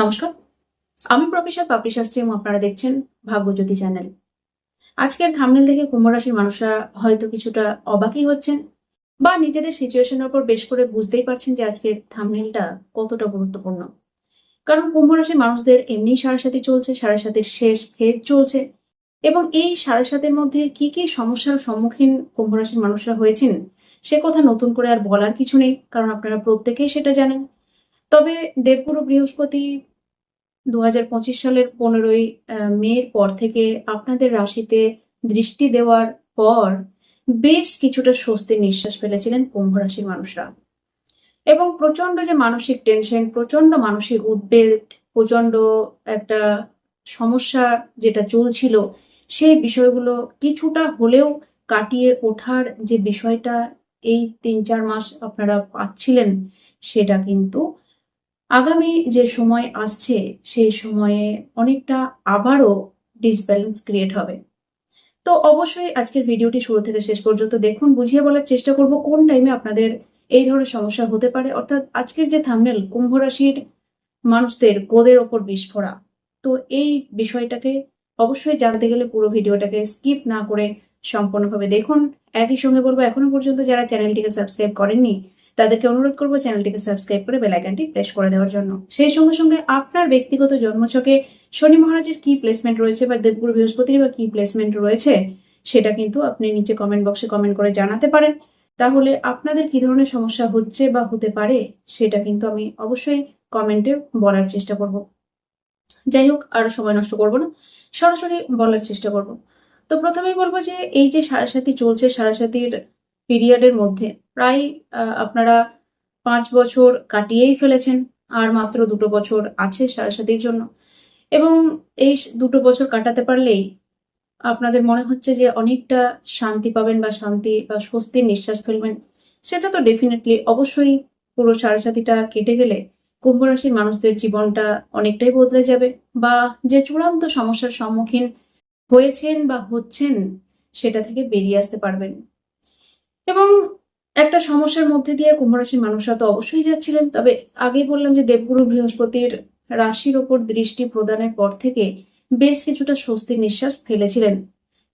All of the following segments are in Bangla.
নমস্কার। আমি প্রফেসর পাপড়ি শাস্ত্রী এবং আপনারা দেখছেন ভাগ্যজ্যোতি চ্যানেল। আজকের থামনেল থেকে কুম্ভ রাশির মানুষরা হয়তো কিছুটা অবাকই হচ্ছেন বা নিজেদের সিচুয়েশনের উপর বেশ করে বুঝতেই পারছেন যে আজকের থামনেলটা কতটা গুরুত্বপূর্ণ। কারণ কুম্ভ রাশির মানুষদের এমনি সাড়ে সাথে চলছে, সাড়ে সাতের শেষ ফেজ চলছে এবং এই সাড়ে সাতের মধ্যে কি কি সমস্যার সম্মুখীন কুম্ভ রাশির মানুষরা হয়েছেন, সে কথা নতুন করে আর বলার কিছু নেই, কারণ আপনারা প্রত্যেকেই সেটা জানেন। তবে দেবগুরু বৃহস্পতি দু হাজার পঁচিশ সালের পনেরোই মের পর থেকে আপনাদের রাশিতে দৃষ্টি দেওয়ার পর বেশ কিছুটা স্বস্তির নিঃশ্বাস ফেলেছিলেন কুম্ভ রাশির মানুষরা। এবং প্রচণ্ড যে মানসিক টেনশন প্রচণ্ড মানসিক উদ্বেগ প্রচণ্ড একটা সমস্যা যেটা চলছিল, সেই বিষয়গুলো কিছুটা হলেও কাটিয়ে ওঠার যে বিষয়টা এই তিন চার মাস আপনারা পাচ্ছিলেন, সেটা কিন্তু আগামী যে সময় আসছে, সেই সময়ে অনেকটা আবারও ডিসব্যালেন্স ক্রিয়েট হবে। তো অবশ্যই আজকের ভিডিওটি শুরু থেকে শেষ পর্যন্ত দেখুন, বুঝিয়ে বলার চেষ্টা করব কোন টাইমে আপনাদের এই ধরনের সমস্যা হতে পারে। অর্থাৎ আজকের যে থামনেল কুম্ভ রাশির মানুষদের গোদের ওপর বিস্ফোরা তো এই বিষয়টাকে অবশ্যই জানতে গেলে পুরো ভিডিওটাকে স্কিপ না করে সম্পূর্ণভাবে দেখুন। একই সঙ্গে বলব, এখনও পর্যন্ত যারা চ্যানেলটিকে সাবস্ক্রাইব করেননি, তাদেরকে অনুরোধ করব চ্যানেলটিকে সাবস্ক্রাইব করে বেলাইকানটি প্রেস করে দেওয়ার জন্য। সেই সঙ্গে সঙ্গে আপনার ব্যক্তিগত জন্মছকে শনি মহারাজের কি প্লেসমেন্ট রয়েছে বা দেবগুরু বৃহস্পতির বা কি প্লেসমেন্ট রয়েছে, সেটা কিন্তু আপনি নিচে কমেন্ট বক্সে কমেন্ট করে জানাতে পারেন। তাহলে আপনাদের কি ধরনের সমস্যা হচ্ছে বা হতে পারে, সেটা কিন্তু আমি অবশ্যই কমেন্টে বলার চেষ্টা করব। যাই হোক, আর সময় নষ্ট করব না, সরাসরি বলার চেষ্টা করব। তো প্রথমেই বলব যে এই যে সারাসাতি চলছে সারাসাতির পিরিয়ডের মধ্যে প্রায় আপনারা পাঁচ বছর কাটিয়েই ফেলেছেন, আর মাত্র দুটো বছর আছে সারাসাতির জন্য। এবং এই দুটো বছর কাটাতে পারলেই আপনাদের মনে হচ্ছে যে অনেকটা শান্তি পাবেন বা শান্তি বা স্বস্তির নিঃশ্বাস ফেলবেন, সেটা তো ডেফিনেটলি অবশ্যই পুরো সারাসাতিটা কেটে গেলে কুম্ভ রাশির মানুষদের জীবনটা অনেকটাই বদলে যাবে। বা যে চূড়ান্ত সমস্যার সম্মুখীন হয়েছেন বা হচ্ছেন সেটা থেকে বেরিয়ে আসতে পারবেন। এবং একটা সমস্যার মধ্যে দিয়ে কুম্ভ রাশির মানুষরা তো অবশ্যই যাচ্ছিলেন, তবে আগেই বললাম যে দেবগুরু বৃহস্পতির রাশির ওপর দৃষ্টি প্রদানের পর থেকে বেশ কিছুটা স্বস্তির নিঃশ্বাস ফেলেছিলেন।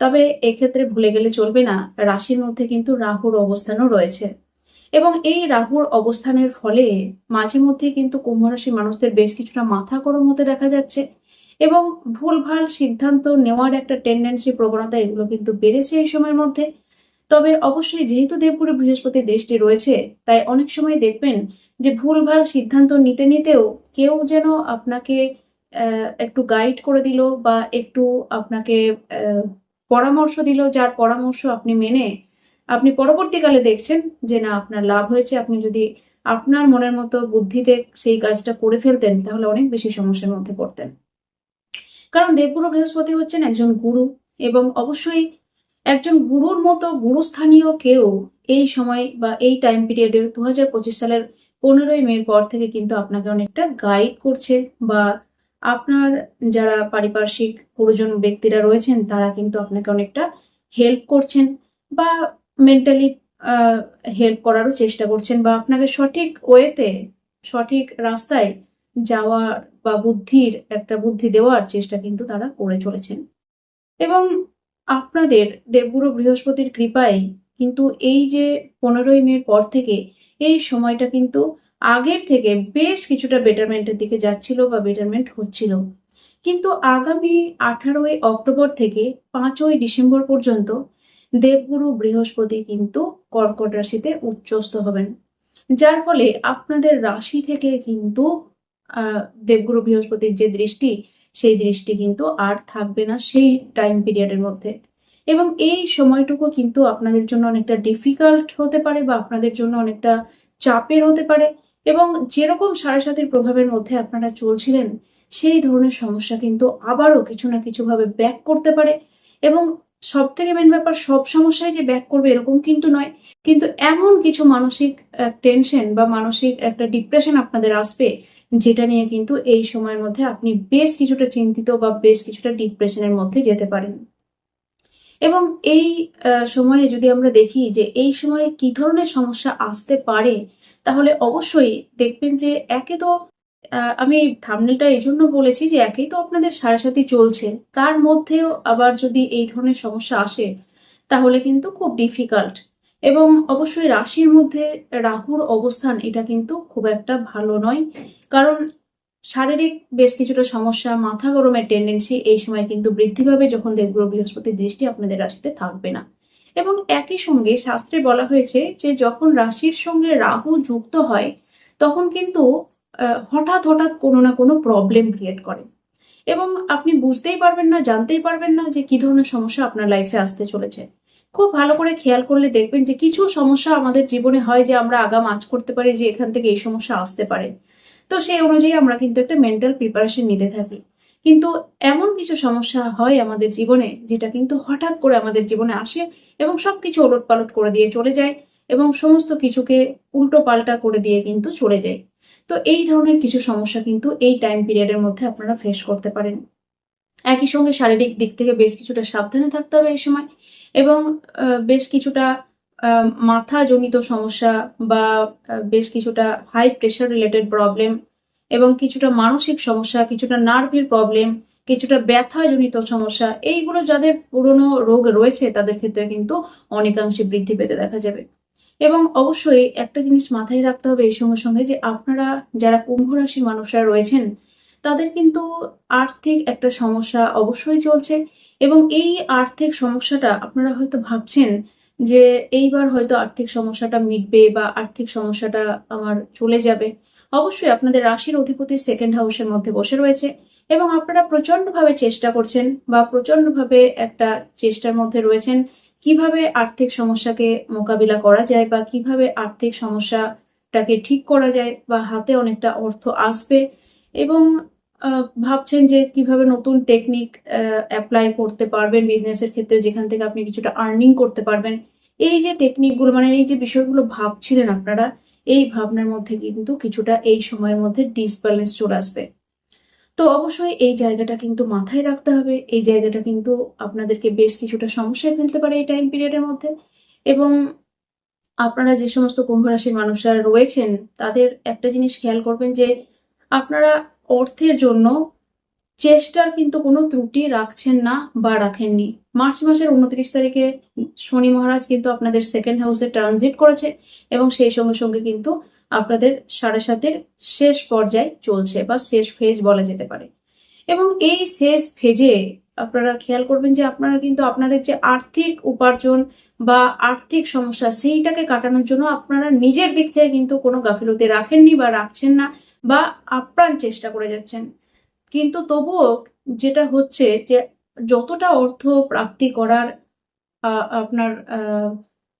তবে এক্ষেত্রে ভুলে গেলে চলবে না, রাশির মধ্যে কিন্তু রাহুর অবস্থানও রয়েছে। এবং এই রাহুর অবস্থানের ফলে মাঝে মধ্যে কিন্তু কুম্ভ রাশির মানুষদের বেশ কিছুটা মাথা গরম হতে দেখা যাচ্ছে। এবং ভুলভাল সিদ্ধান্ত নেওয়ার একটা টেন্ডেন্সি প্রবণতা এগুলো কিন্তু বেড়েছে এই সময়ের মধ্যে। তবে অবশ্যই যেহেতু দেবপুরে বৃহস্পতি দৃষ্টি রয়েছে, তাই অনেক সময় দেখবেন যে ভুলভাল সিদ্ধান্ত নিতে নিতেও কেউ যেন আপনাকে একটু গাইড করে দিল বা একটু আপনাকে পরামর্শ দিল, যার পরামর্শ আপনি মেনে আপনি পরবর্তীকালে দেখছেন যে না, আপনার লাভ হয়েছে। আপনি যদি আপনার মনের মতো বুদ্ধিতে সেই কাজটা করে ফেলতেন, তাহলে অনেক বেশি সমস্যার মধ্যে পড়তেন। কারণ দেবগুরু বৃহস্পতি হচ্ছেন একজন গুরু এবং অবশ্যই একজন গুরুর মতো গুরুস্থানীয় কেউ এই সময় বা এই টাইম পিরিয়ডে দু সালের পনেরোই মের পর থেকে কিন্তু আপনাকে অনেকটা গাইড করছে বা আপনার যারা পারিপার্শ্বিক গুরুজন ব্যক্তিরা রয়েছেন তারা কিন্তু আপনাকে অনেকটা হেল্প করছেন বা মেন্টালি হেল্প করারও চেষ্টা করছেন বা আপনাকে সঠিক ওয়েতে সঠিক রাস্তায় যাওয়ার বা বুদ্ধির একটা বুদ্ধি দেওয়ার চেষ্টা কিন্তু তারা করে চলেছেন। এবং আপনাদের দেবগুরু বৃহস্পতির কৃপায় কিন্তু এই যে পনেরোই মের পর থেকে এই সময়টা কিন্তু আগের থেকে বেশ কিছুটা বেটারমেন্টের দিকে যাচ্ছিল বা বেটারমেন্ট হচ্ছিল। কিন্তু আগামী আঠারোই অক্টোবর থেকে পাঁচই ডিসেম্বর পর্যন্ত দেবগুরু বৃহস্পতি কিন্তু কর্কট রাশিতে উচ্চস্থ হবেন। যার ফলে আপনাদের রাশি থেকে কিন্তু দেবগুরু বৃহস্পতির যে দৃষ্টি, সেই দৃষ্টি কিন্তু আর থাকবে না সেই টাইম পিরিয়ডের মধ্যে। এবং এই সময়টুকু কিন্তু আপনাদের জন্য অনেকটা ডিফিকাল্ট হতে পারে বা আপনাদের জন্য অনেকটা চাপের হতে পারে। এবং যেরকম সাড়ে প্রভাবের মধ্যে আপনারা চলছিলেন, সেই ধরনের সমস্যা কিন্তু আবারও কিছু না কিছুভাবে ব্যাক করতে পারে। এবং সব থেকে মেন ব্যাপার, সব সমস্যায় যে ব্যাক করবে এরকম কিন্তু নয়। কিন্তু এমন কিছু মানসিক টেনশন বা মানসিক একটা ডিপ্রেশন আপনাদের আসবে, যেটা নিয়ে কিন্তু এই সময়ের মধ্যে আপনি বেশ কিছুটা চিন্তিত বা বেশ কিছুটা ডিপ্রেশনের মধ্যে যেতে পারেন। এবং এই সময়ে যদি আমরা দেখি যে এই সময়ে কি ধরনের সমস্যা আসতে পারে, তাহলে অবশ্যই দেখবেন যে একে তো আমি থামনেলটা এই জন্য বলেছি যে একেই তো আপনাদের সারাসাথী চলছে। তার মধ্যেও আবার যদি এই ধরনের সমস্যা আসে, তাহলে কিন্তু খুব ডিফিকাল্ট এবং অবশ্যই রাশির মধ্যে রাহুর অবস্থান, এটা কিন্তু খুব একটা ভালো নয়। কারণ শারীরিক বেশ কিছুটা সমস্যা, মাথা গরমের টেন্ডেন্সি এই সময় কিন্তু বৃদ্ধি পাবে যখন দেবগুরু বৃহস্পতির দৃষ্টি আপনাদের রাশিতে থাকবে না। এবং একই সঙ্গে শাস্ত্রে বলা হয়েছে যে যখন রাশির সঙ্গে রাহু যুক্ত হয়, তখন কিন্তু হঠাৎ হঠাৎ কোনো না কোনো প্রবলেম ক্রিয়েট করে। এবং আপনি বুঝতেই পারবেন না, জানতেই পারবেন না যে কি ধরনের সমস্যা আপনার লাইফে আসতে চলেছে। খুব ভালো করে খেয়াল করলে দেখবেন যে কিছু সমস্যা আমাদের জীবনে হয় যে আমরা আগাম আজ করতে পারি যে এখান থেকে এই সমস্যা আসতে পারে। তো সেই অনুযায়ী আমরা কিন্তু একটা মেন্টাল প্রিপারেশন নিতে থাকি। কিন্তু এমন কিছু সমস্যা হয় আমাদের জীবনে যেটা কিন্তু হঠাৎ করে আমাদের জীবনে আসে এবং সব কিছু ওলট পালট করে দিয়ে চলে যায় এবং সমস্ত কিছুকে উল্টো পাল্টা করে দিয়ে কিন্তু চলে যায়। তো এই ধরনের কিছু সমস্যা কিন্তু এই টাইম পিরিয়ডের মধ্যে আপনারা ফেস করতে পারেন। একই সঙ্গে শারীরিক দিক থেকে বেশ কিছুটা সাবধানে থাকতে হবে এই সময় এবং বেশ কিছুটা আহ, মাথাজনিত সমস্যা বা বেশ কিছুটা হাই প্রেশার রিলেটেড প্রবলেম এবং কিছুটা মানসিক সমস্যা কিছুটা নার্ভের প্রবলেম কিছুটা ব্যথাজনিত সমস্যা এইগুলো যাদের পুরনো রোগ রয়েছে তাদের ক্ষেত্রে কিন্তু অনেকাংশে বৃদ্ধি পেতে দেখা যাবে। এবং অবশ্যই একটা জিনিস মাথায় রাখতে হবে এই সঙ্গে সঙ্গে যে আপনারা যারা কুম্ভ রাশির মানুষরা রয়েছেন, তাদের কিন্তু আর্থিক একটা সমস্যা অবশ্যই চলছে এবং এই আর্থিক সমস্যাটা আপনারা হয়তো ভাবছেন যে এইবার হয়তো আর্থিক সমস্যাটা মিটবে বা আর্থিক সমস্যাটা আমার চলে যাবে। অবশ্যই আপনাদের রাশির অধিপতি সেকেন্ড হাউসের মধ্যে বসে রয়েছে এবং আপনারা প্রচন্ডভাবে চেষ্টা করছেন বা প্রচন্ডভাবে একটা চেষ্টার মধ্যে রয়েছেন কীভাবে আর্থিক সমস্যাকে মোকাবিলা করা যায় বা কীভাবে আর্থিক সমস্যাটাকে ঠিক করা যায় বা হাতে অনেকটা অর্থ আসবে এবং ভাবছেন যে কীভাবে নতুন টেকনিক অ্যাপ্লাই করতে পারবেন বিজনেসের ক্ষেত্রে যেখান থেকে আপনি কিছুটা আর্নিং করতে পারবেন। এই যে টেকনিকগুলো মানে এই যে বিষয়গুলো ভাবছিলেন আপনারা, এই ভাবনার মধ্যে কিন্তু কিছুটা এই সময়ের মধ্যে ডিসব্যালেন্স চলে আসবে। তো অবশ্যই এই জায়গাটা কিন্তু মাথায় রাখতে হবে। এই জায়গাটা কিন্তু আপনাদেরকে বেশ কিছুটা সমস্যায় ফেলতে পারে এই টাইম পিরিয়ডের মধ্যে। এবং আপনারা যে সমস্ত কুম্ভ রাশির মানুষরা রয়েছেন, তাদের একটা জিনিস খেয়াল করবেন যে আপনারা অর্থের জন্য চেষ্টার কিন্তু কোনো ত্রুটি রাখছেন না বা রাখেননি। মার্চ মাসের উনত্রিশ তারিখে শনি মহারাজ কিন্তু আপনাদের সেকেন্ড হাউসে ট্রানজিট করেছে এবং সেই সঙ্গে সঙ্গে কিন্তু আপনাদের সাড়ে সাতের শেষ পর্যায়ে চলছে বা শেষ ফেজ বলা যেতে পারে। এবং এই শেষ ফেজে আপনারা খেয়াল করবেন যে আপনারা কিন্তু আপনাদের যে আর্থিক উপার্জন বা আর্থিক সমস্যা সেইটাকে কাটানোর জন্য আপনারা নিজের দিক থেকে কিন্তু কোনো গাফিলতি রাখেননি বা রাখছেন না বা আপ্রাণ চেষ্টা করে যাচ্ছেন। কিন্তু তবুও যেটা হচ্ছে যে যতটা অর্থ প্রাপ্তি করার আপনার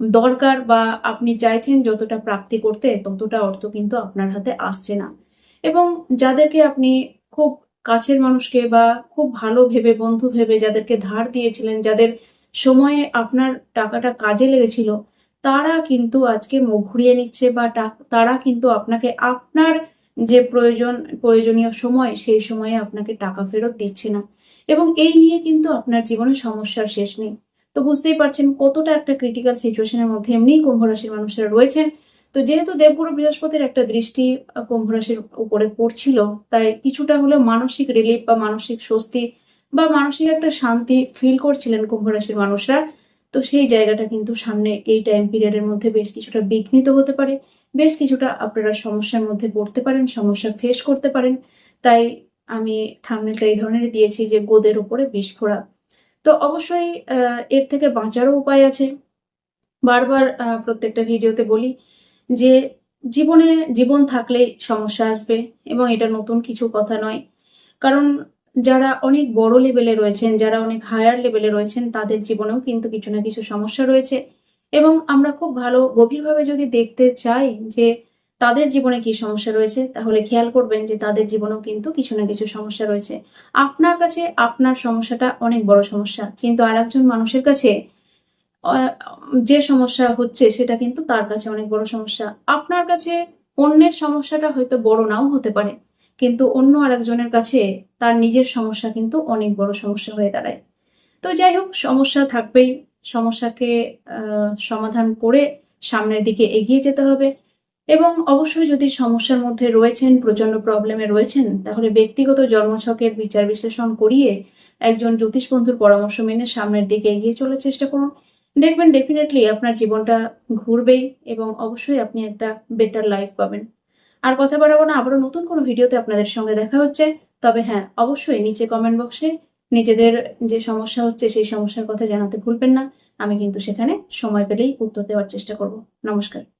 দরকার বা আপনি চাইছেন যতটা প্রাপ্তি করতে, ততটা অর্থ কিন্তু আপনার হাতে আসছে না। এবং যাদেরকে আপনি খুব কাছের মানুষকে বা খুব ভালো ভেবে, বন্ধু ভেবে যাদেরকে ধার দিয়েছিলেন, যাদের সময়ে আপনার টাকাটা কাজে লেগেছিল, তারা কিন্তু আজকে মুখ ঘুরিয়ে নিচ্ছে বা তারা কিন্তু আপনাকে আপনার যে প্রয়োজন, প্রয়োজনীয় সময়, সেই সময়ে আপনাকে টাকা ফেরত দিচ্ছে না। এবং এই নিয়ে কিন্তু আপনার জীবনে সমস্যার শেষ নেই। তো বুঝতেই পারছেন কতটা একটা ক্রিটিক্যাল সিচুয়েশনের মধ্যে এমনিই কুম্ভ রাশির মানুষরা রয়েছেন। তো যেহেতু দেবগুরু বৃহস্পতির একটা দৃষ্টি কুম্ভ রাশির উপরে পড়ছিল, তাই কিছুটা হলেও মানসিক রিলিফ বা মানসিক স্বস্তি বা মানসিক একটা শান্তি ফিল করছিলেন কুম্ভ রাশির মানুষরা। তো সেই জায়গাটা কিন্তু সামনে এই টাইম পিরিয়ডের মধ্যে বেশ কিছুটা বিঘ্নিত হতে পারে। বেশ কিছুটা আপনারা সমস্যার মধ্যে পড়তে পারেন, সমস্যা ফেস করতে পারেন। তাই আমি থামনেলটা এই ধরনের দিয়েছি যে গোদের উপরে বিস্ফোরা তো অবশ্যই এর থেকে বাঁচারও উপায় আছে। বারবার প্রত্যেকটা ভিডিওতে বলি যে জীবনে জীবন থাকলে সমস্যা আসবে এবং এটা নতুন কিছু কথা নয়। কারণ যারা অনেক বড় লেভেলে রয়েছেন, যারা অনেক হায়ার লেভেলে রয়েছেন, তাদের জীবনেও কিন্তু কিছু না কিছু সমস্যা রয়েছে। এবং আমরা খুব ভালো গভীরভাবে যদি দেখতে চাই যে তাদের জীবনে কি সমস্যা রয়েছে? তাহলে খেয়াল করবেন যে তাদের জীবনেও কিন্তু কিছু না কিছু সমস্যা রয়েছে। আপনার কাছে আপনার সমস্যাটা অনেক বড় সমস্যা। কিন্তু আরেকজন মানুষের কাছে যে সমস্যা হচ্ছে সেটা কিন্তু তার কাছে অনেক বড় সমস্যা। আপনার কাছে অন্যের সমস্যাটা হয়তো বড় নাও হতে পারে, কিন্তু অন্য আরেকজনের কাছে তার নিজের সমস্যা কিন্তু অনেক বড় সমস্যা হয়ে দাঁড়ায়। তো যাই হোক, সমস্যা থাকবেই। সমস্যাকে সমাধান করে সামনের দিকে এগিয়ে যেতে হবে। এবং অবশ্যই যদি সমস্যার মধ্যে রয়েছেন প্রচণ্ড প্রবলেমে রয়েছেন, তাহলে ব্যক্তিগত জন্মছকের বিচার বিশ্লেষণ করিয়ে একজন জ্যোতিষ বন্ধুর পরামর্শ মেনে সামনের দিকে এগিয়ে চলার চেষ্টা করুন। দেখবেন ডেফিনেটলি আপনার জীবনটা ঘুরবেই এবং অবশ্যই আপনি একটা বেটার লাইফ পাবেন। আর কথা বাড়াবো না, আবারও নতুন কোনো ভিডিওতে আপনাদের সঙ্গে দেখা হচ্ছে। তবে হ্যাঁ অবশ্যই নিচে কমেন্ট বক্সে নিজেদের যে সমস্যা হচ্ছে, সেই সমস্যার কথা জানাতে ভুলবেন না। আমি কিন্তু সেখানে সময় পেলেই উত্তর দেওয়ার চেষ্টা করব। নমস্কার।